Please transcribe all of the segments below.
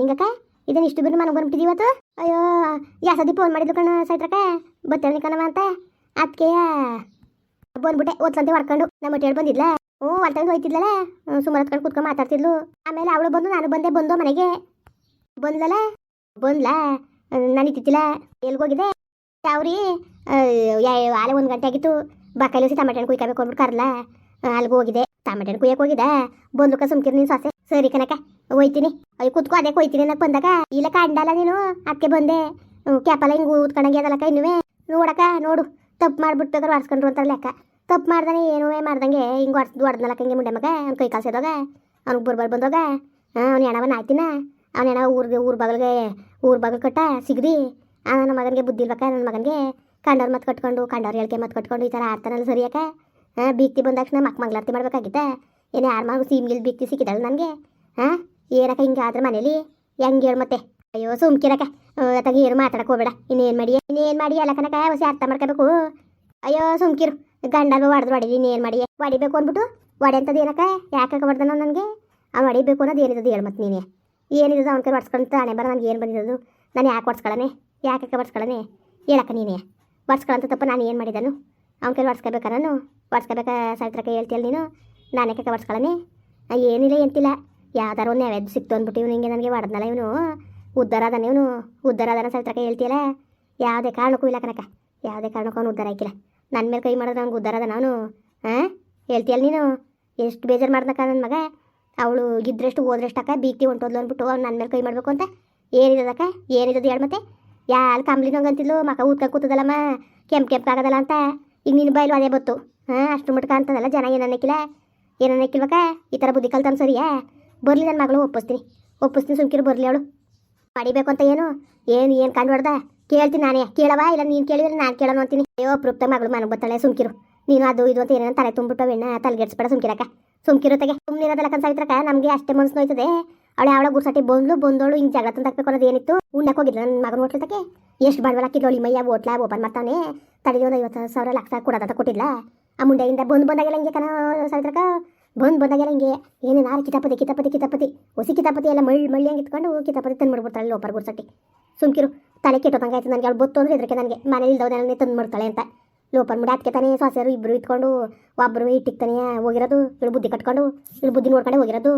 ನಿಂಗಕ್ಕ? ಇದನ್ನ ಇಷ್ಟು ಬಿಟ್ಟು ಮನೆಗೆ ಬಂದ್ಬಿಟ್ಟಿದ್ದೀವಿ ಇವತ್ತು? ಅಯ್ಯೋ ಯಾಸದಿ ಫೋನ್ ಮಾಡಿದ್ಲು ಕಣ ಸೈತ್ರಕ್ಕ? ಬರ್ತೇವೆ ಕಣವ ಅಂತ. ಅದಕ್ಕೆ ಬಂದ್ಬಿಟ್ಟೆ, ಓದ್ಸಂತೆ ಹೊಡ್ಕೊಂಡು ನಮ್ಮ ಹೊಟ್ಟೆ ಬಂದಿದ್ಲ. ಹ್ಞೂ ಹೊಲ್ತಂದು ಹೋಯ್ತಿದ್ಲಲ್ಲ ಸುಮಾರು ಹತ್ಕೊಂಡು ಕುತ್ಕೊಂಡು ಮಾತಾಡ್ತಿದ್ಲು. ಆಮೇಲೆ ಅವಳು ಬಂದು, ನಾನು ಬಂದೆ, ಬಂದು ಮನೆಗೆ. ಬಂದ್ಲಲ್ಲ ಬಂದ್ಲಾ. ನಾನು ಇತ್ತಿತ್ತಿಲ್ಲ ಎಲ್ಗೋಗಿದೆ ಅವ್ರಿ ಆಲೆ ಒಂದು ಗಂಟೆ ಆಗಿತ್ತು. ಬಾಕಲ್ಲಿ ಹೊಸಿ ಟಮಾಟೆ ಹಣ್ಣು ಕುಯ್ಕೋಬೇಕು ಅಂದ್ಬಿಟ್ಟು ಕರ್ಲ ಅಲ್ಲಿಗೆ ಹೋಗಿದೆ ಟಮಾಟೆ ಹಣ್ಣು ಕುಯ್ಯಕ್ಕೆ ಹೋಗಿದೆ ಬಂದ್ಲಕ್ಕ ಸುಮ್ಕಿರ್ ನೀನು ಸೊಸೆ. ಸರಿ ಕನಕ ಹೋಯ್ತೀನಿ. ಅಲ್ಲಿ ಕುತ್ಕೋ, ಅದೇ ಕೊಯ್ತೀನಿ ಅನ್ನಕ್ಕೆ ಬಂದಾಗ, ಇಲ್ಲ ಕಂಡಲ್ಲ ನೀನು ಅದಕ್ಕೆ ಬಂದೆ. ಕ್ಯಾಪಲ್ಲ ಹಿಂಗೆ ಊದ್ಕೊಂಡಂಗೆ ಇನ್ನುವೇ ನೋಡಕ್ಕ, ನೋಡು, ತಪ್ಪು ಮಾಡ್ಬಿಟ್ಟು ಬೇಕಾದ್ರೆ ಹೊಡ್ಸ್ಕೊಂಡ್ರು ಅಂತಾರೆ ಲೆಕ್ಕ. ತಪ್ಪು ಮಾಡ್ದಾನೆ ಏನೂ ಮಾಡ್ದಂಗೆ, ಹಿಂಗೆ ಹೊಡ್ದು ಹೊಡ್ದನಲ್ಲಕ್ಕ ಹಿಂಗೆ ಮುಂಡೆ ಮಗ, ಅವ್ನು ಕೈ ಕಾಲ್ಸಿದಾಗ ಅವ್ನಿಗೆ ಬರ್ಬಾರ್ ಬಂದಾಗ ಅವ್ನು ಹೆಣವನ್ನ ಆಯ್ತಿನ ಅವ್ನ ಹೆಣ ಊರಿಗೆ, ಊರು ಬಗಲ್ಗೆ, ಊರು ಬಗಲ್ ಕಟ್ಟ, ಸಿಗದಿ. ಆ, ನನ್ನ ಮಗನಿಗೆ ಬುದ್ಧಿ ಇಲ್ಬೇಕ ನನ್ನ ಮಗನಿಗೆ. ಕಂಡವ್ರ ಮತ್ತೆ ಕಟ್ಕೊಂಡು, ಕಂಡವ್ರ ಹೇಳಿಕೆ ಮತ್ತೆ ಕಟ್ಕೊಂಡು ಈ ಥರ ಆಡ್ತಾನಲ್ಲ ಸರಿಯಾಕ ಹಾಂ ಬೀಕ್ತಿ ಬಂದ ತಕ್ಷಣ ಮಕ್ ಮಂಗ್ಲಾರ್ತಿ ಮಾಡ್ಬೇಕಾಗಿತ್ತ? ಏನು ಯಾರ ಸೀಮ್ ಸೀಮ್ಗಿಲ್ ಬಿತ್ತಿ ಸಿಕ್ಕಿದಳು ನನಗೆ ಹಾಂ ಏನಕ್ಕ ಹಿಂಗೆ ಆದ್ರೆ ಮನೇಲಿ? ಹೆಂಗೆ ಹೇಳು ಮತ್ತೆ? ಅಯ್ಯೋ ಸುಮ್ಕಿರಕ ಅತ್ತಾಗ ಏನು ಮಾತಾಡಕ್ಕೆ ಹೋಗ್ಬೇಡ. ಇನ್ನೇನು ಮಾಡಿ ಇನ್ನೇನು ಮಾಡಿ ಎಲ್ಲ ಕನಕ ಹೊಸ ಅರ್ಥ ಮಾಡ್ಕೋಬೇಕು. ಅಯ್ಯೋ ಸುಮ್ಕಿರು ಗಂಡನ ಹೊಡೆದು ಹೊಡಿಲಿ ಇನ್ನೇನು ಮಾಡಿ ಹೊಡಿಬೇಕು ಅಂದ್ಬಿಟ್ಟು. ಹೊಡೆ ಅಂತದ್ದು ಏನಕ್ಕ? ಯಾಕೆ ಹೊಡೆದನೋ ನನಗೆ? ಅವ್ನು ಹೊಡಿಬೇಕು ಅನ್ನೋದು ಏನಿದ್ದು ಹೇಳು ಮತ್ತೆ ನೀನೇ. ಏನಿದ್ದು ಅವ್ನ ಕೈ ಹೊಡ್ಸ್ಕೊಂತ ಹಣೆ ಬರ ನನಗೆ ಏನು ಬಂದಿದ್ದು? ನಾನು ಯಾಕೆ ಹೊಡ್ಸ್ಕೊಳ್ಳೆ ಯಾಕೆ ಹೊಡ್ಸ್ಕೊಳ್ಳನೆ ಹೇಳಕ್ಕ ನೀನೇ. ಹೊಡ್ಸ್ಕೊಳ್ಳಂತ ತಪ್ಪ ನಾನು ಏನು ಮಾಡಿದನು? ಅವ್ನ ಕೈ ಹೊಡ್ಸ್ಕೋಬೇಕಾ ನಾನು? ಹೊಡ್ಸ್ಕೋಬೇಕಾ ಕೈ ಹೇಳ್ತೀಯಲ್ಲ ನೀನು? ನಾನೇ ಕಕ್ಕ ಹೊಡ್ಸ್ಕೊಳ್ಳನೆ ಏನಿಲ್ಲ, ಎಂತಿಲ್ಲ. ಯಾವ್ದಾರ ಒಂದು ನೈವೇದ್ಯ ಸಿಕ್ತು ಅಂದ್ಬಿಟ್ಟು ಇವ್ನು ಹಿಂಗೆ ನನಗೆ ಹೊಡೆದ್ನಲ್ಲ ಇವನು ಅದಾನ ಇವನು. ಉದ್ಧಾರ ಅದಾನ ಸಾವಿತ್ರ ಕೈ ಹೇಳ್ತೀಯಲ್ಲ ಯಾವುದೇ ಕಾರಣಕ್ಕೂ ಇಲ್ಲ ಕನಕ ಯಾವುದೇ ಕಾರಣಕ್ಕೂ ಅವನು ಉದ್ದಾರ ಆಯ್ಕಿಲ್ಲ ನನ್ನ ಮೇಲೆ ಕೈ ಮಾಡಿದ್ರೆ ಅವ್ನಿಗೆ ಉದ್ಧಾರ ಅದಾನ ಅವನು? ಹಾಂ ಹೇಳ್ತೀಯಲ್ಲ ನೀನು? ಎಷ್ಟು ಬೇಜಾರು ಮಾಡ್ದಕ್ಕ ನನ್ನ ಮಗ? ಅವಳು ಇದ್ರೆಷ್ಟು ಹೋದ್ರೆಷ್ಟಕ್ಕ ಬೀಕ್ತಿ ಹೊಂಟೋದ್ಲು ಅಂದ್ಬಿಟ್ಟು ಅವ್ನು ನನ್ನ ಮೇಲೆ ಕೈ ಮಾಡಬೇಕು ಅಂತ? ಏನಿದದಕ್ಕ ಏನಿದದು ಹೇಳು ಮತ್ತೆ? ಯಾರು ಅಂತಿದ್ಲು? ಮಕ ಊದ್ಕ ಕೂತದಲ್ಲಮ್ಮ? ಕೆಂಪು ಕೆಂಪು ಆಗೋದಲ್ಲ ಅಂತ? ಈಗ ನಿನ್ನ ಬಯಲು ಅದೇ ಬತ್ತು. ಹಾಂ ಅಷ್ಟು ಮಟ್ಕ ಅಂತದಲ್ಲ ಜನ ಏನನ್ನಕ್ಕಿಲ್ಲ ಕಿಲ್ವಕ ಈ ಥರ ಬುದ್ಧಿ ಕಲ್ತಾನ ಸರಿಯಾ? ಬರಲಿ ನನ್ನ ಮಗಳು, ಒಪ್ಪಿಸ್ತೀನಿ. ಒಪ್ಪಿಸ್ತೀನಿ ಸುಮ್ಕಿರು, ಬರಲಿ ಅವಳು. ಪಡಿಬೇಕು ಅಂತ ಏನು? ಏನು ಏನು ಕಂಡು ಹೊಡ್ದ? ಕೇಳ್ತೀನಿ ನಾನೇ. ಕೇಳವಾ? ಇಲ್ಲ ನೀನು ಕೇಳಿದ್ರೆ ನಾನು ಕೇಳೋಣ ಅಂತೀನಿ. ಅಯ್ಯೋ ಪ್ರೂಪ್ತ ಮಗಳು ಮನೆಗೆ ಬರ್ತಾಳೆ ಸುಮ್ಕಿರು. ನೀನು ಅದು ಇದು ಅಂತ ಏನೋ ತಲೆ ತುಂಬಿಟ್ಟು ಎಣ್ಣ ತಲೆಗೆಡ್ಸ್ಬೇಡ ಸುಮ್ಕಿರಕ್ಕ. ಸುಮ್ಕಿರು ತೆಗೆ. ಸುಮ್ಮನಿರೋದಲ್ಲ ಕನ್ಸಾಯ್ತ್ರಕ್ಕ ನಮಗೆ ಅಷ್ಟೇ ಮನಸ್ಸು ನೋಯ್ತದೆ. ಅವಳು ಯಾವಳ ಗುರ್ಸಾಟಿ ಬಂದ್ಲು, ಬಂದೋಳು ಹಿಂಗೆ ಜಗಳ ತಂದಾಕ್ಬೇಕು ಅನ್ನೋದು ಏನಿತ್ತು? ಉಣ್ಣಕ್ಕೆ ಹೋಗಿದ್ಲ ನನ್ನ ಮಗನ ಹೋಟ್ಲತಕ್ಕೆ ಎಷ್ಟು ಬಂಡವಾಳ ಹಾಕಿದ್ಲು ಮೈಯ, ಹೋಟ್ಲ, ಓಪನ್ ಮಾಡ್ತಾನೆ. ತಡೆಗೆ ಒಂದು ಐವತ್ತು ಸಾವಿರ, ಲಕ್ಷ ಕೊಡೋದಂತ ಕೊಟ್ಟಿಲ್ಲ ಆ ಮುಂಡೆಯಿಂದ ಬಂದು ಬಂದಾಗೆಲ್ಲ ಹಿಂಗೆ ಕಣ ಸಾಯ್ತ್ರಕ್ಕ ಬಂದು ಬಂದಾಗೆಲ್ಲ ಹಿಂಗೆ ಏನೇನಾರು ಕಿತಾಪತಿ ಕಿತಾಪತಿ ಕಿತಾಪತಿ, ಹೊಸಿ ಕಿತಾಪತಿ ಎಲ್ಲ ಮಳ್ಳಿ ಮಳ್ಳಿ ಹಂಗೆ ಇಟ್ಕೊಂಡು ಕಿತಾಪತಿ ತಂದು ಮಾಡ್ಬಿಡ್ತಾಳೆ ಲೋಪರ್ ಗುರ್ಸಟ್ಟಿ ಸುಮ್ಕಿರು, ತಲೆ ಕೆಟ್ಟೋದಂಗಾಯ್ತು ನನಗೆ, ಅವಳು ಬತ್ತು ಅಂದರೆ ಇದಕ್ಕೆ ನನಗೆ. ಮನೇಲಿ ಇಲ್ದವನೇ ತಂದು ಮಾಡ್ತಾಳೆ ಅಂತ. ಲೋಪರ್ ಮುಡಿ ತಾನೇ ಸೊಸೆಯರು ಇಬ್ಬರು ಇಟ್ಕೊಂಡು ಒಬ್ಬರು ಇಟ್ಟಿಕ್ತಾನೆ ಹೋಗಿರೋದು ಇಳು ಬುದ್ಧಿ ಕಟ್ಕೊಂಡು ಇಳು ಬುದ್ಧಿ ನೋಡ್ಕೊಂಡೆ ಹೋಗಿರೋದು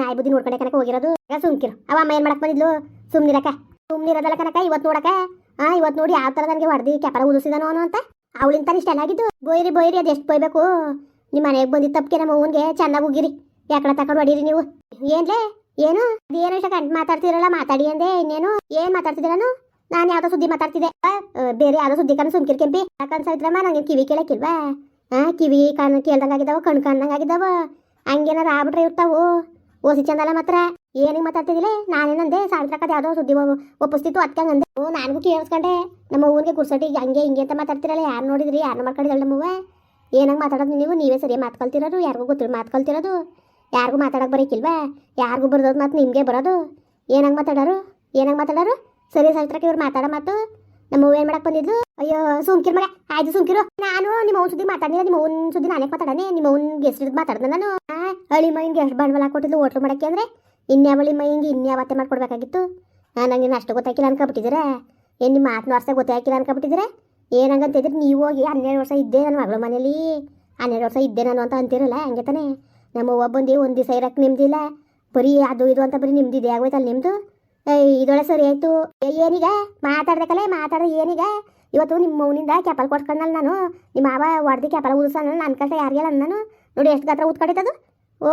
ನಾಯಿ ಬುದ್ಧಿ ನೋಡ್ಕೊಂಡೆ ಕನಕ ಹೋಗಿರೋದು. ಸುಮ್ಕಿರು, ಅವ ಅಮ್ಮ ಏನು ಮಾಡಕ್ಕೆ ಬಂದಿದ್ಲು? ಸುಮ್ನಿರಕ್ಕ, ಸುಮ್ನಿರೋದಲ್ಲ ಕನಕ ಇವತ್ತು ನೋಡಕ ಆ ಇವತ್ತು ನೋಡಿ ಯಾವ ಥರ ನನಗೆ ಹೊಡೆದು, ಕೆಪರ ಉದಿಸಿದಾನೋ ಅಂತ. ಅವಳಿಂತಾನೆ ಇಷ್ಟ ಆಗಿದ್ದು, ಬೋಯ್ರಿ ಬೋಯ್ರಿ, ಅದು ಎಷ್ಟು ಬೊಯ್ಬೇಕು? ನಿಮ್ಮ ಮನೆಗೆ ಬಂದಿದ್ದ ತಪ್ಪಿಗೆ ನಮ್ಮ ಅವನಿಗೆ ಚೆನ್ನಾಗಿ ಹೋಗಿರಿ ಯಾಕಡೆ ತಕೊಂಡು ಹೊಡೀರಿ ನೀವು? ಏನ್ಲೇ? ಏನು? ಏನು ಇಷ್ಟ ಕಂಡು ಮಾತಾಡ್ತಿರಲ್ಲ ಮಾತಾಡಿ ಅಂದೆ. ಇನ್ನೇನು? ಏನ್ ಮಾತಾಡ್ತಿದ್ದೀರಾನು ನಾನು? ಯಾವ್ದೋ ಸುದ್ದಿ ಮಾತಾಡ್ತಿದ್ದೆ. ಬೇರೆ ಯಾವ್ದೋ ಸುದ್ದಿ ಕಣ್ಣು ಸುಮ್ಕಿರ್ ಕೆಂಪಿ. ಯಾಕಂತ ನಂಗೆ ಕಿವಿ ಕೇಳಕ್ಕಿಲ್ವಾ? ಹಾ ಕಿವಿ ಕಣ್ಣು ಕೇಳ್ದಂಗಾಗಿದ್ದಾವ ಕಣ್ಣು ಆಗಿದಾವ. ಹಂಗೇನಾರ ಆಗ್ಬಿಟ್ರೆ ಇರ್ತಾವು. ಓಸಿ ಚಂದಲ್ಲ ಮಾತ್ರ ಏನಿಗೆ ಮಾತಾಡ್ತಿದ್ದಿಲ್ಲ ನಾನೇನಂದೆ ಸಾವಿತ್ರಕ್ಕದ ಯಾವ್ದೋ ಸುದ್ದಿ ಒಪ್ಪಿಸ್ತಿತ್ತು ಅದಕ್ಕೆ ಹಂಗಂದೆ ಓ, ನನಗೂ ಕೇಳಿಸ್ಕೊಂಡೆ. ನಮ್ಮ ಊರಿಗೆ ಗುರ್ಸಟಿ ಹಂಗೆ ಹಿಂಗೆ ಅಂತ ಮಾತಾಡ್ತಿರಲ್ಲ, ಯಾರು ನೋಡಿದ್ರಿ? ಯಾರು ಮಾಡ್ಕೊಂಡಿದ್ದಾಳೆ ನಮ್ಮವ್ವ ಏನಂಗೆ ಮಾತಾಡೋದು ನೀವು? ನೀವೇ ಸರಿಯಾಗಿ ಮಾತ್ಕೊಳ್ತಿರೋದು, ಯಾರಿಗೂ ಗೊತ್ತಿರೋ ಮಾತ್ಕೊಳ್ತಿರೋದು. ಯಾರಿಗೂ ಮಾತಾಡಕ್ಕೆ ಬರೀಕಿಲ್ವಾ? ಯಾರಿಗೂ ಬರೋದು ಮತ್ತು ನಿಮಗೆ ಬರೋದು. ಏನಂಗೆ ಮಾತಾಡೋರು? ಏನಂಗೆ ಮಾತಾಡೋರು? ಸರಿ ಸಾವಿತ್ರಕ್ಕೆ ಇವ್ರು ಮಾತಾಡೋ ಮಾತು ನಮ್ಮ ಏನು ಮಾಡಕ್ಕೆ ಬಂದಿದ್ಲು? ಅಯ್ಯೋ, ಸುಮ್ಕಿರ್ ಮಗ. ಆಯ್ತು ಸುಮ್ಕಿರು. ನಾನು ನಿಮ್ಮ ಅವ್ನ ಸುದ್ದಿ ಮಾತಾಡಿದ್ರೆ ನಿಮ್ಮ ಅವ್ನ ಸುದ್ದಿ ನಾನೇ ಮಾತಾಡನೆ ನಿಮ್ಮ ಅವ್ನ ಹೆಸರು ಮಾತಾಡ್ದೆ ನಾನು. ಹಳಿ ಮೈನ್ಗೆ ಎಷ್ಟು ಬಂಡವಾಳ ಕೊಟ್ಟಿದ್ದು ಹೋಟ್ಲು ಮಾಡೋಕ್ಕೆ ಅಂದರೆ? ಇನ್ಯಾವಳಿ ಮೈನ್ಗೆ ಇನ್ಯಾವತ್ತೆ ಮಾಡ್ಕೊಡ್ಬೇಕಾಗಿತ್ತು? ನನಗೆ ಅಷ್ಟು ಗೊತ್ತಾಕಿಲ್ಲ ಅನ್ಕೊಬಿಟ್ಟಿದ್ದೀರಾ? ಏನು ನಿಮ್ಮ ಮಾತನ್ನ ವರ್ಷ ಗೊತ್ತಾಗಿಲ್ಲ ಅನ್ಕೊಬಿಟ್ಟಿದ್ದೀರಾ? ಏನಂಗಂತಿದ್ರೆ ನೀವು ಹೋಗಿ ಹನ್ನೆರಡು ವರ್ಷ ಇದ್ದೆ ನನ್ನ ಮಗಳ ಮನೇಲಿ. ಹನ್ನೆರಡು ವರ್ಷ ಇದ್ದೆ ನಾನು ಅಂತ ಅಂತಿರಲ್ಲ, ಹಂಗೆ ತಾನೆ? ನಮ್ಮ ಬಂದು ಒಂದು ದಿವಸ ಇರಕ್ಕೆ ನಿಮ್ದಿಲ್ಲ. ಬರೀ ಅದು ಇದು ಅಂತ ಬರೀ ನಿಮ್ದು ಇದೆ ಆಗೋಯ್ತಲ್ಲ ನಿಮ್ಮದು ಇದೊಳೆ ಸರಿ ಆಯಿತು. ಏನೀಗ? ಮಾತಾಡ್ಬೇಕಲ್ಲ, ಮಾತಾಡ್ದೆ ಏನೀಗ? ಇವತ್ತು ನಿಮ್ಮ ಮೌನಿಂದ ಕ್ಯಾಪಲ್ ಕೊಟ್ಕೊಂಡಲ್ಲ ನಾನು. ನಿಮ್ಮ ಮಾವ ಹೊಡೆದು ಕ್ಯಾಪಲ್ ಉದಿಸಲ್ಲ ನನ್ನ ಕಷ್ಟ ಯಾರಿಗೆಲ್ಲ ನಾನು? ನೋಡಿ ಎಷ್ಟು ಗಾತ್ರ ಉತ್ಕೊಂಡಿತ್ತದು ಓ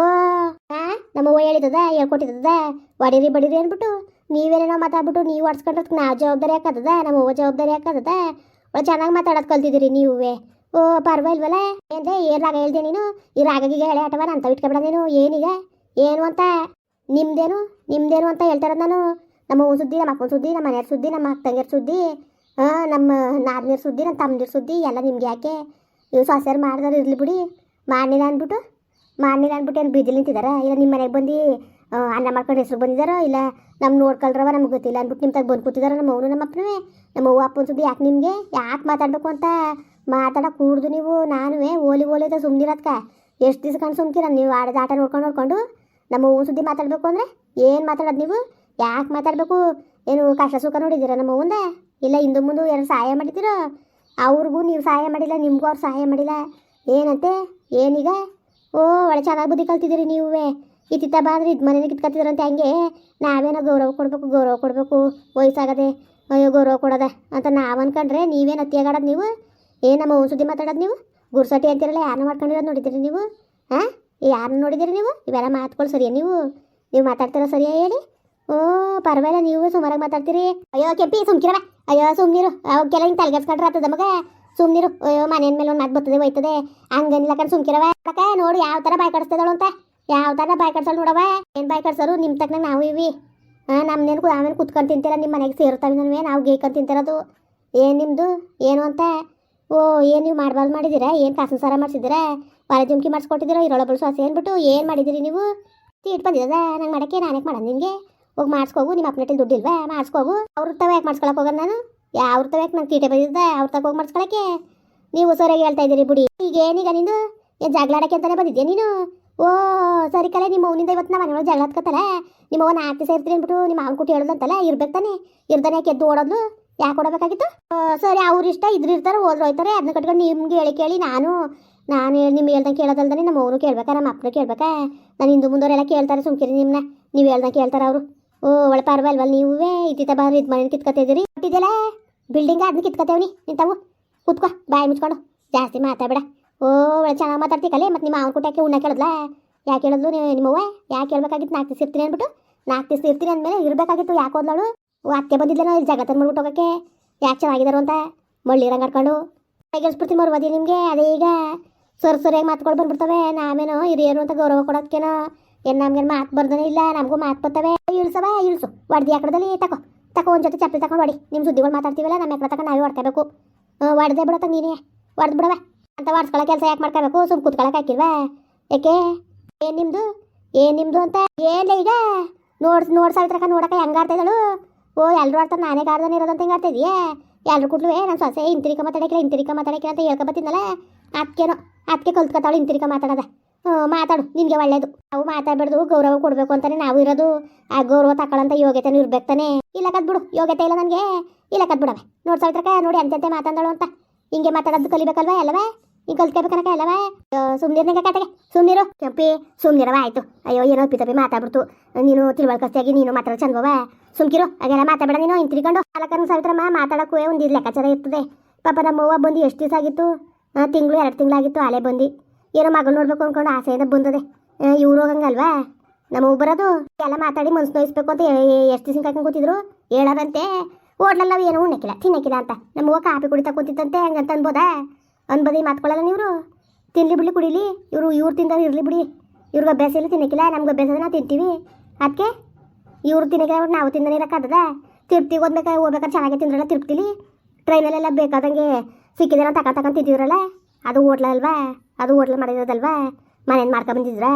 ಹಾ ನಮ್ಮ ಅವ್ವ ಹೇಳಿದ್ದದ, ಹೇಳ್ಕೊಟ್ಟಿದ್ದದ. ಹೊಡೀರಿ, ಬಡೀರಿ ಅಂದ್ಬಿಟ್ಟು ನೀವೇನೇನೋ ಮಾತಾಡ್ಬಿಟ್ಟು ನೀವು ಹೊಡ್ಸ್ಕೊಂಡ್ರೆ ನಾವು ಜವಾಬ್ದಾರಿ ಹಾಕದ ನಮ್ಮ ಅವ್ವ ಜವಾಬ್ದಾರಿ ಒಳ್ಳೆ ಚೆನ್ನಾಗಿ ಮಾತಾಡೋದು ಕಲ್ತಿದ್ದೀರಿ ನೀವೇ ಓ ಪರವಾಗಿಲ್ವಲ್ಲ ಏನ್ದೆ ಏನು ರಾಗ ಹೇಳ್ದೆ ನೀನು? ಈ ರಾಗಿಗೆ ಹೇಳಿ ಆಟವ ಅಂತ ಇಟ್ಕೊಬೇಡ ನೀನು. ಏನೀಗ ಏನು ಅಂತ? ನಿಮ್ದೇನು? ನಿಮ್ದೇನು ಅಂತ ಹೇಳ್ತಾರದು ನಾನು. ನಮ್ಮ ಅವ್ನ ಸುದ್ದಿ, ನಮ್ಮ ಅಪ್ಪನ ಸುದ್ದಿ, ನಮ್ಮ ಮನೆಯವ್ರ ಸುದ್ದಿ, ನಮ್ಮ ಅಕ್ಕ ತಂಗಿಯರ ಸುದ್ದಿ ಹಾಂ ನಮ್ಮ ನಾದ್ನೀರ ಸುದ್ದಿ, ನಮ್ಮ ತಮ್ಮದಿರ ಸುದ್ದಿ, ಎಲ್ಲ ನಿಮ್ಗೆ ಯಾಕೆ? ಇವು ಸೊಸೆಯರು ಮಾಡ್ದಾರ ಇರಲಿ ಬಿಡಿ. ಮಾಡಿಲ್ಲ ಅಂದ್ಬಿಟ್ಟು? ಮಾಡಿಲ್ಲ ಅಂದ್ಬಿಟ್ಟು ಏನು ಬೀದಿಲಿ ನಿಂತಿದಾರ? ಇಲ್ಲ ನಿಮ್ಮ ಮನೆಗೆ ಬಂದು ಅನ್ನ ಮಾಡ್ಕೊಂಡು ಹೆಸರು ಬಂದಿದ್ದಾರೋ ಇಲ್ಲ ನಮ್ಮ ನೋಡ್ಕೊಳ್ರವ ನಮ್ಗೆ ಗೊತ್ತಿಲ್ಲ ಅಂದ್ಬಿಟ್ಟು ನಿಮ್ಮ ತಗ ಬಂದು ಕೂತಿದಾರ ನಮ್ಮ ಅವನು ನಮ್ಮ ಅಪ್ಪನೇ ನಮ್ಮ ಅವ್ವ ಅಪ್ಪನ ಸುದ್ದಿ ಯಾಕೆ ನಿಮಗೆ? ಯಾಕೆ ಮಾತಾಡಬೇಕು ಅಂತ ಮಾತಾಡೋಕೆ ಕೂಡ್ದು ನೀವು, ನಾನುವೇ. ಓಲಿ ಓಲಿ ಅಂತ ಸುಮ್ಮನಿರತ್ಕ ಎಷ್ಟು ದಿವಸ ಕಣ್ಣು ಸುಮ್ಕಿರ ನೀವು ಆಡಿದ ಆಟ ನೋಡ್ಕೊಂಡು ನೋಡ್ಕೊಂಡು ನಮ್ಮ ಅವ್ವನ ಸುದ್ದಿ ಮಾತಾಡಬೇಕು ಅಂದರೆ ಏನು ಮಾತಾಡೋದು ನೀವು? ಯಾಕೆ ಮಾತಾಡಬೇಕು? ಏನು ಕಷ್ಟ ಸುಖ ನೋಡಿದ್ದೀರ ನಮ್ಮ ಅವಂದೆ ಇಲ್ಲ ಹಿಂದೆ ಮುಂದೆ ಎರಡು ಸಹಾಯ ಮಾಡಿದ್ದೀರೋ? ಅವ್ರಿಗೂ ನೀವು ಸಹಾಯ ಮಾಡಿಲ್ಲ, ನಿಮಗೂ ಅವ್ರು ಸಹಾಯ ಮಾಡಿಲ್ಲ. ಏನಂತೆ? ಏನೀಗ? ಓ, ಒಳ್ಳೆ ಚೆನ್ನಾಗಿ ಬುದ್ಧಿ ಕಲ್ತಿದ್ದೀರಿ ನೀವೇ ಇತ್ತಿತ್ತ ಬಾಂದ್ರೆ ಇದು ಮನೇಲಿ ಕಿತ್ಕತ್ತಿದ್ರಂತೆ ಹಂಗೆ? ನಾವೇನೋ ಗೌರವ ಕೊಡಬೇಕು ಗೌರವ ಕೊಡಬೇಕು, ವಯಸ್ಸಾಗದೆ, ಅಯ್ಯೋ ಗೌರವ ಕೊಡೋದ ಅಂತ ನಾವು ಅನ್ಕೊಂಡ್ರೆ ನೀವೇನು ಅತ್ತಿಯಾಗಾಡೋದು ನೀವು? ಏ, ನಮ್ಮ ಸುದ್ದಿ ಮಾತಾಡೋದು ನೀವು? ಗುರ್ಸಟಿ ಅಂತಿರಲ್ಲ ಯಾರನ್ನ ಮಾಡ್ಕೊಂಡಿರೋದು ನೋಡಿದ್ದೀರಿ ನೀವು? ಹಾಂ? ಯಾರನ್ನ ನೋಡಿದ್ದೀರಿ ನೀವು? ಇವೆಲ್ಲ ಮಾತುಗಳು ಸರಿಯಾ ನೀವು? ನೀವು ಮಾತಾಡ್ತೀರಾ ಸರಿಯಾ ಹೇಳಿ? ಓ, ಪರವಾಗಿಲ್ಲ, ನೀವು ಸುಮಾರಾಗಿ ಮಾತಾಡ್ತೀರಿ. ಅಯ್ಯೋ, ಕೆಂಪಿ ಸುಮ್ಕಿರವ ಅಯ್ಯೋ, ಸುಮ್ನಿರು. ಅವಕ್ಕೆಲ್ಲ ಹಿಂಗೆ ತಲೆಗೆಡ್ಸ್ಕೊಂಡ್ರೆ ಆತದ ಮಗ. ಸುಮ್ನಿರು. ಅಯ್ಯೋ ಮನೆಯ ಮೇಲೆ ಒಂದು ಮಾತು ಬರ್ತದೆ ಹೋಯ್ತದೆ. ಹಂಗನಿಲ್ಲ ಕಣ್ ಸುಮ್ಕಿರವ ಅಕ್ಕ ನೋಡು, ಯಾವ ಥರ ಬಾಯ್ ಕಡಿಸ್ತದಳು ಅಂತ. ಯಾವ ಥರ ಬಾಯ್ ಕಡ್ಸಲ್ ನೋಡವ ಏನು ಬಾಯ್ ಕಡ್ಸರು ನಿಮ್ಮ ತಕ್ಕ ನಾವು ಇವಿ. ಹಾಂ ನಮ್ಮನೇನು ಆಮೇಲೆ ಕುತ್ಕೊಂಡು ತಿಂತೀರ ನಿಮ್ಮ ಮನೆಗೆ ಸೇರುತ್ತವೆ ನನ್ವೇ, ನಾವು ಗೇಯ್ಕೊಂಡು ತಿಂತಿರೋದು. ಏನು ನಿಮ್ಮದು ಏನು ಅಂತ? ಓ, ಏನು ನೀವು ಮಾಡ್ಬಾರ್ದು ಮಾಡಿದಿರ? ಏನು ಕಾಸಿನ ಸಾರ ಮಾಡಿಸಿದ್ದೀರಾ ಹೊರ ಜುಮ್ಕಿ ಮಾಡಿಸ್ಕೊಟ್ಟಿದ್ದೀರಾ ಇರೊಳಬಳು ಸೊಸೆ ಅಂದ್ಬಿಟ್ಟು ಏನು ಮಾಡಿದಿರಿ ನೀವು? ತೀಟ್ ಬಂದಿರದ ನಂಗೆ ಮಾಡಕ್ಕೆ ನಾನೇ ಮಾಡೋಣ ನಿನಗೆ? ಹೋಗಿ ಮಾಡಿಸ್ಕೋಗು ನಿಮ್ಮ ಅಪ್ಪನಟ್ಟಿಲ್ ದುಡ್ಡಿಲ್ವಾ? ಮಾಡಿಸ್ಕೋಗು. ಅವ್ರ ತವ ಯಾಕೆ ಮಾಡ್ಸ್ಕೊಳಕ್ಕೆ ಹೋಗೋಣ ನಾನು? ಯಾವ ತವ ಯಾಕೆ ನಂಗೆ ತೀಟೆ ಬಂದಿದ್ದೆ? ಅವ್ರ ತಗ ಹೋಗಿ ಮಾಡಿಸ್ಕೊಳಕ್ಕೆ? ನೀವು ಸರಿಯಾಗಿ ಹೇಳ್ತಾ ಇದ್ದೀರಿ ಬಿಡಿ. ಈಗ ಏನೀಗ ನೀನು? ಏನು ಜಗಳಾಡಕ್ಕೆ ಅಂತಾನೆ ಬಂದಿದ್ಯಾ ನೀನು? ಓ, ಸರಿ ಕಲೆ, ನಿಮ್ಮ ಅವನಿಂದ ಇವತ್ತು ನಮ್ಮ ಮನೆಯೊಳಗೆ ಜಗಳ ಹತ್ಕತ್ತಲ್ಲ ನಿಮ್ಮ ಅವ್ನ ನಾಲ್ಕು ಸೇರ್ತೀರಿ ಅಂದ್ಬಿಟ್ಟು ನಿಮ್ಮ ಅವ್ನ ಕುಟ್ಟಿ ಹೇಳೋದಂತಲ್ಲ ಇರ್ಬೇಕು ತಾನೆ? ಕೆದ್ದು ಓಡೋದು ಯಾಕೆ ಕೊಡಬೇಕಾಗಿತ್ತು ಸರಿ, ಅವ್ರು ಇಷ್ಟ ಇದ್ರು ಇರ್ತಾರೆ, ಹೋದ್ರೆ ಹೋಯ್ತಾರೆ. ಅದನ್ನ ಕಟ್ಕೊಂಡು ನಿಮ್ಗೆ ಹೇಳಿ ಕೇಳಿ ನಾನು ನಾನು ಹೇಳಿ ನಿಮ್ಗೆ ಹೇಳ್ದಂಗೆ ಕೇಳೋದಲ್ದಾನೆ ನಮ್ಮ ಅವನು ಕೇಳ್ಬೇಕಾ, ನಮ್ಮ ಅಪ್ಪನ ಕೇಳ್ಬೇಕಾ? ನಾನು ಹಿಂದೂ ಮುಂದೋರೆಲ್ಲ ಕೇಳ್ತಾರೆ ಸುಮ್ಕಿರಿ ನಿಮ್ಮನ್ನ ನೀವು ಹೇಳ್ದಂಗೆ ಕೇಳ್ತಾರೆ ಅವರು. ಓ ಒಳ ಪರವಾಗಿಲ್ವಲ್ಲ ನೀವೇ? ಇತ್ತಿತ್ತ ಬಾರಿ ಇದು ಮನೇಲಿ ಕಿತ್ಕೊತಿದ್ದೀರಿ ಕೊಟ್ಟಿದ್ದೆಲ್ಲ ಬಿಲ್ಡಿಂಗ್ ಅದನ್ನ ಕಿತ್ಕೊತೇವ್ನಿ ನಿಂತವು. ಕೂತ್ಕೋ, ಬಾಯಿ ಮುಚ್ಕೊಂಡು. ಜಾಸ್ತಿ ಮಾತಾಡಬೇಡ. ಓ, ಒಳ್ಳೆ ಚೆನ್ನಾಗಿ ಮಾತಾಡ್ತಿ ಕಲೆ, ಮತ್ತು ನಿಮ್ಮ ಅವನ ಕುಟ್ಟಾಕೆ ಉಣ್ಣ ಕೇಳಿದ್ಲಾ ಯಾಕೆ ಹೇಳಿದ್ಲು ನೀವು ನಿಮ್ಮವ್ವ ಯಾಕೆ ಹೇಳ್ಬೇಕಾಗಿತ್ತು ನಾಲ್ಕು ದಿವಸ ಇರ್ತೀನಿ ಅಂದ್ಬಿಟ್ಟು ನಾಲ್ಕು ದಿವಸ ಇರ್ತೀನಿ ಅಂದಮೇಲೆ ಇರಬೇಕಾಗಿತ್ತು, ಯಾಕೆ ಓ, ಅತ್ತೆ ಬಂದಿದ್ಲೇನೋ ಇಲ್ಲಿ ಜಗತ್ತನ್ನು ತಂದ್ಬಿಟ್ಟು ಹೋಗೋಕೆ ಯಾಕೆ ಚೆನ್ನಾಗಿದ್ದಾರು ಅಂತ? ಮಳ್ಳೀರಂಗೆ ಆಡ್ಕೊಂಡು. ಕೈಗೆಲ್ಸ್ಬಿಡ್ತೀನಿ ಮರ್ಬೋದು ನಿಮಗೆ, ಅದೇ ಈಗ. ಸೊರ್ ಸರಿಯಾಗಿ ಮಾತುಗಳು ಬಂದ್ಬಿಡ್ತವೆ, ನಾವೇನೋ ಹಿರಿಯರು ಅಂತ ಗೌರವ ಕೊಡೋದಕ್ಕೇನೋ ಏನು ನಮ್ಗೇನು ಮಾತು ಬರ್ದೇ ಇಲ್ಲ, ನಮಗೂ ಮಾತು ಬರ್ತವೆ. ಇಳಿಸವ ಇಳಿಸು. ಹೊಡ್ದು ಯಾಕಡದಲ್ಲಿ ತಕೊ. ತಕೋ, ಒಂದು ಜೊತೆ ಚಪ್ಪಲಿ ತಗೊಂಡು ಹೊಡಿ. ನಿಮ್ಮ ಸುದ್ದಿಗಳು ಮಾತಾಡ್ತೀವಲ್ಲ, ನಮ್ಮ ಎಕಡೆ ತಗೊಂಡು ನಾವೇ ಹೊಡ್ಕೋಬೇಕು. ಹೊಡೆದೇ ಬಿಡತ್ತ ನೀನೇ. ಹೊಡೆದು ಬಿಡವೆ ಅಂತ ಮಾಡಿಸ್ಕೊಳ್ಳೋ ಕೆಲಸ ಯಾಕೆ ಮಾಡ್ಕೋಬೇಕು? ಸುಮ್ ಕೂತ್ಕೊಳಕ್ ಹಾಕಿಲ್ವಾ? ಯಾಕೆ? ಏನ್ ನಿಮ್ಮದು ಏನ್ ನಿಮ್ಮದು ಅಂತ? ಏನಿಲ್ಲ ಈಗ? ನೋಡ್ಸ್ ನೋಡ್ಸಾಯ್ತ್ರಕ ನೋಡಕ್ಕೆ ಹೆಂಗೆ ಆಡ್ತಾ ಇದ್ದಳು? ಓ ಎಲ್ಲರೂ ಆಡ್ತಾರೆ, ನಾನೇ ಗಾರ್ದನ್ ಇರೋದಂತ ಹಿಂಗೆ ಆಡ್ತಾ ಎಲ್ರು ಎಲ್ಲರೂ ಕೂಡ್ಲು ನಾನು ಸೊಸೆ, ಇಂತಿರಿಕ ಮಾತಾಡಕಿಲ್ಲ ಇಂತಿರಿಕ ಮಾತಾಡಕಿಲ್ಲ ಅಂತ ಹೇಳ್ಕೊಬತ್ತೀನಲ್ಲ ಅದಕ್ಕೇನೋ ಅದಕ್ಕೆ ಕಲ್ತ್ಕೊತಾಳು ಇಂತಿರಿಕ ಮಾತಾಡೋದ. ಹ್ಞೂ, ಮಾತಾಡು, ನಿನಗೆ ಒಳ್ಳೇದು. ನಾವು ಮಾತಾಡ್ಬಾರ್ದು, ಗೌರವ ಕೊಡಬೇಕು ಅಂತಾನೆ ನಾವು ಇರೋದು. ಆ ಗೌರವ ತಗೊಳ್ಳಂತ ಯೋಗ್ಯತೆನೂ ಇರ್ಬೇಕು ತಾನೆ ಇಲ್ಲ ಕದ್ ಬಿಡು ಯೋಗ್ಯತೆ ಇಲ್ಲ ನನಗೆ. ಇಲ್ಲ ಕದ್ ಬಿಡವೆ ನೋಡಿ ಅಂತೆ ಮಾತಾಡೋಳು ಅಂತ. ಹಿಂಗೆ ಮಾತಾಡೋದು ಕಲಿಬೇಕಲ್ವಾ ಎಲ್ಲವೇ? ಈಗ ಕಲ್ತ್ಕೋಬೇಕನಕ ಎಲ್ಲವ? ಸುಮ್ನಿರ್ನಿಗೆ ಕತೆಗೆ. ಸುಮ್ನಿರು. ಕೆಂಪಿ ಸುಮ್ನಿರವ ಆಯ್ತು. ಅಯ್ಯೋ, ಏನೋ ಪಿತಪಿ ಮಾತಾಡ್ಬಿಡ್ತು. ನೀನು ತಿಳುವಳ್ಕಸ್ತಿಯಾಗಿ ನೀನು ಮಾತಾಡೋ ಚಂದವ ಸುಮ್ಕಿರು. ಹಾಗೆಲ್ಲ ಮಾತಾಡಬೇಡ ನೀನು ಹಿಂತಿರ್ಕೊಂಡು ಅಲಕನ ಸಾವಿತ್ರಮ್ಮ ಮಾತಾಡೋಕ್ಕೂ ಒಂದು ಲೆಕ್ಕಾಚಾರ ಇರ್ತದೆ. ಪಾಪ ನಮ್ಮ ಅವ್ವ ಬಂದು ಎಷ್ಟು ದಿವಸ ಆಗಿತ್ತು? ತಿಂಗಳು, ಎರಡು ತಿಂಗಳಾಗಿತ್ತು ಅಲೆ ಬಂದು. ಏನೋ ಮಗಳು ನೋಡ್ಬೇಕು ಅಂದ್ಕೊಂಡು ಆಸೆಯಿಂದ ಬಂದದೆ. ಇವ್ರು ಹೋಗಂಗಲ್ವಾ ನಮ್ಮ ಬರೋದು. ಎಲ್ಲ ಮಾತಾಡಿ ಮನ್ಸು ನೋಯಿಸ್ಬೇಕು ಅಂತ ಎಷ್ಟು ದಿವಸ ಕಾಯ್ಕೊಂಡು ಕೂತಿದ್ರು ಹೇಳೋದಂತೆ. ಹೋಟ್ಲಲ್ಲಿ ಏನು ಉಣ್ಣಕ್ಕಿಲ್ಲ ತಿನ್ನಕ್ಕಿಲ್ಲ ಅಂತ. ನಮ್ಮ ಅವ್ವ ಕಾಫಿ ಕುಡಿತಾ ಕೂತಿತ್ತಂತೆ ಹಂಗಂತ ಅನ್ಬೋದಾ? ಅನ್ಬೋದಿ ಮಾತ್ಕೊಳ್ಳಲ್ಲ ನೀವು ತಿನ್ಲಿ ಬಿಡ್ಲಿ ಕುಡಿಲಿ. ಇವರು ಇವ್ರು ತಿಂದವ್ರು ಇರಲಿ ಬಿಡಿ. ಇವ್ರಿಗೆ ಅಭ್ಯಾಸ ಇಲ್ಲ ತಿನ್ನಕ್ಕಿಲ್ಲ ನಮ್ಗೆ ಅಭ್ಯಾಸ ನಾವು ತಿಂತೀವಿ. ಅದಕ್ಕೆ ಇವ್ರು ತಿನ್ನಕ್ಕಿಲ್ಲ ನಾವು ತಿಂದನೇ ಇರೋಕ್ಕಾಗದ ತಿರುಪ್ತಿಗೆ ಹೋಗ್ಬೇಕಾದ್ರೆ ಹೋಗ್ಬೇಕಾದ್ರೆ ಚೆನ್ನಾಗಿ ತಿಂದ್ರಲ್ಲ ತಿರುಪ್ತಿಲಿ ಟ್ರೈನಲ್ಲೆಲ್ಲ ಬೇಕಾದಂಗೆ ಸಿಕ್ಕಿದ್ರೆ ತಕ ತಗೊಂಡು ತಿಂತಿದ್ರಲ್ಲ? ಅದು ಅಲ್ವಾ? ಅದು ಹೋಟ್ಲ ಮಾಡಿರೋದಲ್ವಾ? ಮನೇಲಿ ಮಾಡ್ಕೊಂಬಂದಿದ್ರ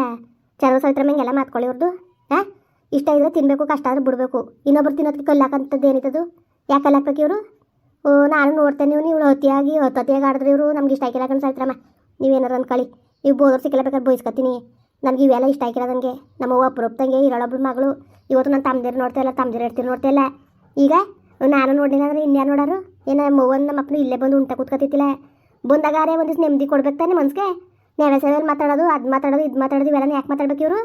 ಚಲೋ ಸವಿತ್ರ ಎಲ್ಲ ಮಾತ್ಕೊಳ್ಳಿ ಇವ್ರದ್ದು ಹಾಂ ಇಷ್ಟ ಇದ್ರೆ ತಿನ್ನಬೇಕು ಕಷ್ಟ ಆದ್ರೆ ಬಿಡಬೇಕು. ಇನ್ನೊಬ್ರು ತಿನ್ನೋದಕ್ಕೆ ಕಲ್ಲಾಕಂಥದ್ದು ಏನಿತ್ತದು? ಯಾಕೆ ಕಲ್ಲಾಕ್ಬೇಕು ಇವರು? ನಾನು ನೋಡ್ತೇನೆ. ನೀವು ನೀವು ಅತಿಯಾಗಿ ಅತಿಯಾಗಿ ಆಡಿದ್ರೆ ಇವರು ನಮ್ಗೆ ಇಷ್ಟ ಆಗಿಲ್ಲ ಕಣ್ ಸಾಯ್ತ್ರಮ್ಮ ನೀವೇನಾರು ಕಳಿ. ನೀವು ಬೋದೋರು ಸಿಕ್ಕಿಲ್ಲ ಬೇಕಾದ್ರೆ ಬಯಸ್ಕೊತೀನಿ ನನಗೆ ಇವೆಲ್ಲ ಇಷ್ಟ ಆಗಿಲ್ಲ ನನಗೆ. ನಮ್ಮ ಅವ್ವ ಅಪರೂಪದಂಗೆ ಇರೋಳೊಬ್ಳು ಮಗಳು. ಇವತ್ತು ನಾನು ತಮ್ಮದಿರು ನೋಡ್ತಾ ಇಲ್ಲ ತಮ್ಮದಿರು ಇರ್ತೀನಿ ನೋಡ್ತಾ ಇಲ್ಲ. ಈಗ ನಾನು ನೋಡಲಿಲ್ಲ ಅಂದ್ರೆ ಇನ್ಯಾರು ನೋಡೋರು? ಏನೋ ನಮ್ಮ ಅವ್ವನ ನಮ್ಮ ಅಪ್ಪನು ಇಲ್ಲೇ ಬಂದು ಉಂಟ ಕೂತ್ಕೊತಿತ್ತಿಲ್ಲ ಬಂದಾಗಾರೆ ದಿವ್ಸ ನೆಮ್ಮದಿ ಕೊಡ್ಬೇಕು ತಾನೆ ಮನ್ಸಿಗೆ? ನೆವೆ ಸೇವೆಯಲ್ಲಿ ಮಾತಾಡೋದು, ಅದು ಮಾತಾಡೋದು, ಇದು ಮಾತಾಡೋದು ಇವೆಲ್ಲ ಯಾಕೆ ಮಾತಾಡ್ಬೇಕು ಇವರು?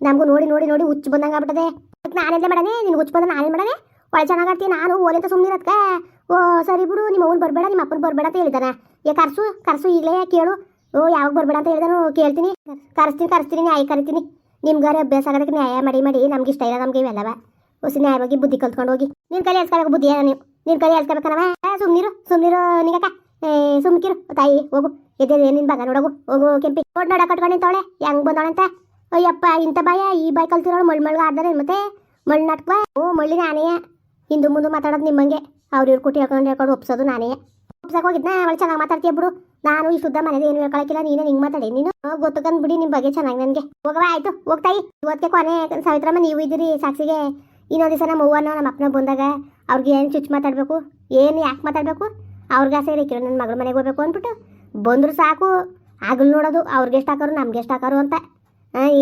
ನಮಗೂ ನೋಡಿ ನೋಡಿ ನೋಡಿ ಹುಚ್ಚು ಬಂದಂಗೆ ಆಗ್ಬಿಟ್ಟದೆ. ನಾನೆಲ್ಲ ಮಾಡನೆ ನಿನ್ಗೆ ಹುಚ್ಚು ಬಂದ ನಾನೇನು ಮಾಡನೆ ಒಳ್ಳೆ ಚೆನ್ನಾಗಿ ನಾನು ಸುಮ್ಮನೆ ಸುಮ್ಮನಿರತ್ಕ ಓ, ಸರಿ ಬಿಡು, ನಿಮ್ಮ ಅವ್ನು ಬರಬೇಡ, ನಿಮ್ಮ ಅಪ್ಪನ ಬರಬೇಡ ಅಂತ ಹೇಳಿದಾನೆ. ಏ, ಕರ್ಸು ಕರ್ಸು ಈಗಲೇ ಕೇಳು. ಓ, ಯಾವಾಗ ಬರಬೇಡ ಅಂತ ಹೇಳಿದಾನು ಕೇಳ್ತೀನಿ. ಕರೆಸ್ತೀನಿ ಕರೆಸ್ತೀನಿ, ನ್ಯಾಯ ಕರಿತೀನಿ. ನಿಮ್ಗಾರ ಅಭ್ಯಾಸ ಆಗೋದಕ್ಕೆ ನ್ಯಾಯ ಮಾಡಿ ಮಾಡಿ ನಮ್ಗೆ ಇಷ್ಟ ಇಲ್ಲ, ನಮ್ಗೆ ಇವೆಲ್ಲವ ಹೊಸ ನ್ಯಾಯವಾಗಿ ಬುದ್ಧಿ ಕಲ್ತ್ಕೊಂಡು ಹೋಗಿ. ನಿನ್ ಕಲಿ ಹೇಳ್ಸ್ಕೋಬೇಕು ಬುದ್ಧಿ ನೀವು? ನಿನ್ ಕೈ ಹೇಳ್ಸ್ಕೋಬೇಕನವ ಸುಮ್ನಿರು ಸುಮ್ನಿರು ನಿಂಗಕ್ಕ. ಏ, ಸುಮ್ಕಿರು, ತಾಯಿ, ಹೋಗು. ಎದೆ ನಿನ್ ಬಗ ನೋಡೋಗು. ಹೋಗು, ಕೆಂಪಿ. ನೋಡ್ ನೋಡ ಕಟ್ಕೊಂಡು ನಿಂತವಳೆ. ಹೆಂಗ್ ಬಂದವಳಂತ ಅಂತ? ಅಯ್ಯಪ್ಪ, ಇಂಥ ಬಾಯ, ಈ ಬಾಯ್ ಕಲ್ತಿರೋಳು ಮಳ್ ಮಳ್ಗ ಆದ್ರೆ ಮತ್ತೆ? ಮಳ್ ನಾಟಕ ಓ, ಮಳ್ಳಿ ನಾನೇ. ಹಿಂದು ಮುಂದೆ ಮಾತಾಡೋದು ನಿಮ್ಮಂಗೆ. ಅವ್ರು ಇವ್ರು ಕುಟ್ಟಿ ಹೇಳ್ಕೊಂಡು ಹೇಳ್ಕೊಂಡು ಒಪ್ಸೋದು ನಾನೇ. ಒಪ್ಸಕ್ಕೆ ಹೋಗಿದ್ನ? ಅವಳು ಚೆನ್ನಾಗಿ ಮಾತಾಡ್ತೀಯ ಬಿಡು. ನಾನು ಈ ಶುದ್ಧ ಮನೇದು ಏನು ಹೇಳ್ಕೊಳಕಿಲ್ಲ ನೀನೇ ಹಿಂಗೆ ಮಾತಾಡಿ. ನೀನು ಗೊತ್ತಕಂದ್ ಬಿಡಿ ನಿಮ್ಮ ಬಗ್ಗೆ ಚೆನ್ನಾಗಿ ನನಗೆ. ಹೋಗವ ಆಯಿತು. ಹೋಗ್ತಾಯಿ ಇವತ್ತಿಗೆ ಕೊನೆ ಸಾವಿತ್ರಮ್ಮ, ನೀವು ಇದ್ದೀರಿ ಸಾಕ್ಷಿಗೆ. ಇನ್ನೊಂದು ದಿವಸ ನಮ್ಮ ಅವ್ವನೋ, ನಮ್ಮ ಅಪ್ಪನ ಬಂದಾಗ ಅವ್ರಿಗೆ ಏನು ಚುಚ್ಚು ಮಾತಾಡಬೇಕು? ಏನು ಯಾಕೆ ಮಾತಾಡಬೇಕು? ಅವ್ರಿಗೆ ಆಸೆ ನನ್ನ ಮಗಳ ಮನೆಗೆ ಹೋಗ್ಬೇಕು ಅಂದ್ಬಿಟ್ಟು. ಬಂದರೂ ಸಾಕು. ಆಗಲು ನೋಡೋದು. ಅವ್ರಿಗೆ ಎಷ್ಟು ಹಾಕೋರು, ನಮ್ಗೆ ಎಷ್ಟು ಹಾಕೋರು ಅಂತ.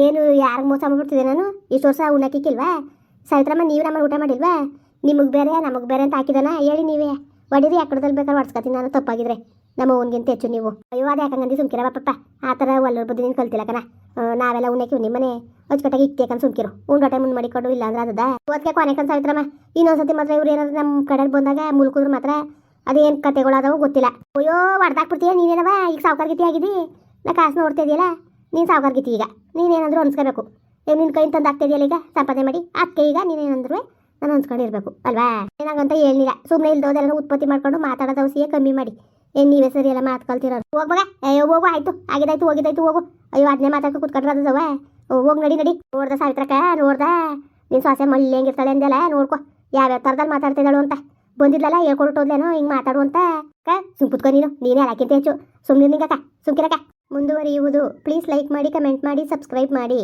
ಏನು ಯಾರಿಗೆ ಮೋಸ ಮಾಡ್ಬಿಡ್ತಿದ್ದೆ ನಾನು? ಇಷ್ಟು ವರ್ಷ ಉಣ್ಣಕ್ಕಿಕ್ಕಿಲ್ವಾ ಸಾವಿತ್ರಮ್ಮ, ನೀವು ನಮ್ಮ ಊಟ ಮಾಡಿಲ್ವಾ? ನಿಮಗೆ ಬೇರೆ ನಮಗೆ ಬೇರೆ ಅಂತ ಹಾಕಿದಾನ? ಹೇಳಿ ನೀವೇ. ಹೊಡೀರಿ ಯಾಕಡದಲ್ಲಿ ಬೇಕಾದ್ರೆ ಹೊಡ್ಸ್ಕೊತೀನಿ ನಾನು ತಪ್ಪಾಗಿದ್ರೆ. ನಮ್ಮ ಅವನಿಗಿಂತ ಹೆಚ್ಚು ನೀವು? ಅಯ್ಯೋ ಅದು ಯಾಕಂಗಂದು ಸುಮ್ಕಿರ ಆ ಥರ ಒಲ್ಲರ ಬುದ್ಧಿ ನೀನು ಕಲ್ತಿಲ್ಲ ಕಣ. ಆ, ನಾವೆಲ್ಲ ಉಣ್ಣಕ್ಕೆ ನಿಮ್ಮನೆ. ಅಚ್ಚುಕಟ್ಟಾಗಿ ಇಕ್ಕೇಕಂದು ಸುಮ್ಕಿರು. ಉಂಡೋಟೆ ಮುಂದೆ ಮಾಡಿಕೊಂಡು ಇಲ್ಲ ಅಂದ್ರೆ ಅದದ ಓದ್ಕೆ ಕೊನೆ ಕನ್ ಸಾವಿತ್ರಮ್ಮ. ಇನ್ನೊಂದ್ಸತಿ ಮಾತ್ರ ಇವ್ರು ಏನಾದ್ರು ನಮ್ಮ ಕಡೆ ಬಂದಾಗ ಮುಲ್ಕುದ್ರು ಮಾತ್ರ ಅದೇನು ಕತೆಗಳಾದವು ಗೊತ್ತಿಲ್ಲ. ಅಯ್ಯೋ ಹೊಡ್ದಾಕ್ಬಿಡ್ತೀಯ ನೀನೇನವ? ಈಗ ಸಾವುಕಾರ ಗೀತಿ ಆಗಿದ್ದಿ ನಾ ಕಾಸು ನೋಡ್ತಾ ನೀನು ಸಾವುಕಾರ ಗೀತಿ ಈಗ. ನೀನೇನಾದರೂ ಅನ್ಸ್ಕೋಬೇಕು ನಿನ್ನ ಕೈ ತಂದು ಆಗ್ತಿದೆಯಲ್ಲ ಈಗ? ಸಂಪಾದನೆ ಮಾಡಿ. ಅದಕ್ಕೆ ಈಗ ನೀನೇನಂದ್ರು ನಾನು ಅನ್ಸ್ಕೊಂಡಿರ್ಬೇಕು ಅಲ್ವಾ? ಏನಾಗಂತ ಹೇಳಿಲ್ಲ ಸುಮ್ಮನೆ ಇಲ್ದೋದೆಲ್ಲ ಉತ್ಪತ್ತಿ ಮಾಡ್ಕೊಂಡು ಮಾತಾಡೋದು ಔಷಧಿಯೇ ಕಮ್ಮಿ ಮಾಡಿ. ಏನು ನೀವೇ ಸರಿ ಎಲ್ಲ ಮಾತು ಕಲ್ತಿರೋ ಹೋಗ್ಬಾಗ ಅಯ್ಯೋ ಹೋಗು ಆಯ್ತು. ಆಗಿದಾಯ್ತು ಹೋಗಿದಾಯ್ತು ಹೋಗು. ಅಯ್ಯೋ ಅದನ್ನೇ ಮಾತಾಡ್ಕೊ ಓ, ಹೋಗಿ, ನಡಿ ನಡಿ. ನೋಡ್ದ ಸಾವಿತ್ರಕ್ಕ, ನೋಡ್ದ. ನಿನ್ನ ಸೊಸೆ ಮಳ್ಳಿ ಹೆಂಗಿರ್ತಾಳೆ ಅಂದೆಲ್ಲ ನೋಡ್ಕೊ. ಯಾವ್ಯಾವ ಥರದಲ್ಲಿ ಮಾತಾಡ್ತಿದ್ದಾಳು ಅಂತ. ಬಂದಿದ್ಲಲ್ಲ ಹೇಳ್ಕೊಟ್ಟೋದ್ಲೇನೋ ಹಿಂಗೆ ಮಾತಾಡು ಅಂತ ಕ ಸುಮ್ ಕುತ್ಕೊ ನೀನು. ನೀನೇ ಅಲ್ಲಕ್ಕಿಂತ ಹೆಚ್ಚು? ಸುಮ್ಮನೆ ನಿಂಗಕ್ಕ, ಸುಮ್ಕಿರಕ್ಕ. ಮುಂದುವರಿಯುವುದು. ಪ್ಲೀಸ್ ಲೈಕ್ ಮಾಡಿ, ಕಮೆಂಟ್ ಮಾಡಿ, ಸಬ್ಸ್ಕ್ರೈಬ್ ಮಾಡಿ.